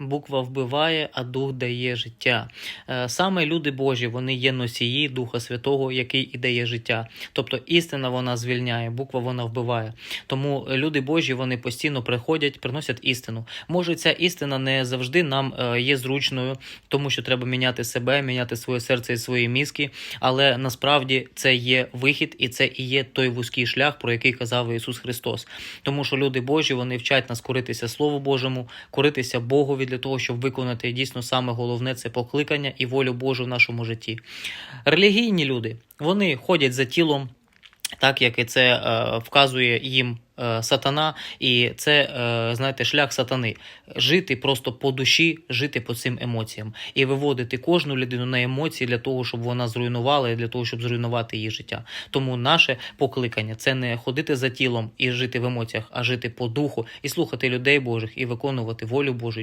Буква вбиває, а дух дає життя. Е, Саме люди Божі, вони є носії Духа Святого, який і дає життя. Тобто істина вона звільняє, буква вона вбиває. Тому люди Божі вони постійно приходять, приносять істину. Може, ця істина не завжди нам е, є зручною, тому що треба міняти себе, міняти своє серце і свої мізки. Але насправді це є вихід, і це і є той вузький шлях, про який казав Ісус Христос. Тому що люди Божі вони вчать нас коритися Слову Божому, коритися Богові для того, щоб виконати дійсно саме головне це покликання і волю Божу в нашому житті. Релігійні люди вони ходять за тілом. Так як і це е, вказує їм е, сатана, і це, е, знаєте, шлях сатани. Жити просто по душі, жити по цим емоціям і виводити кожну людину на емоції для того, щоб вона зруйнувала, і для того, щоб зруйнувати її життя. Тому наше покликання це не ходити за тілом і жити в емоціях, а жити по духу і слухати людей Божих і виконувати волю Божу.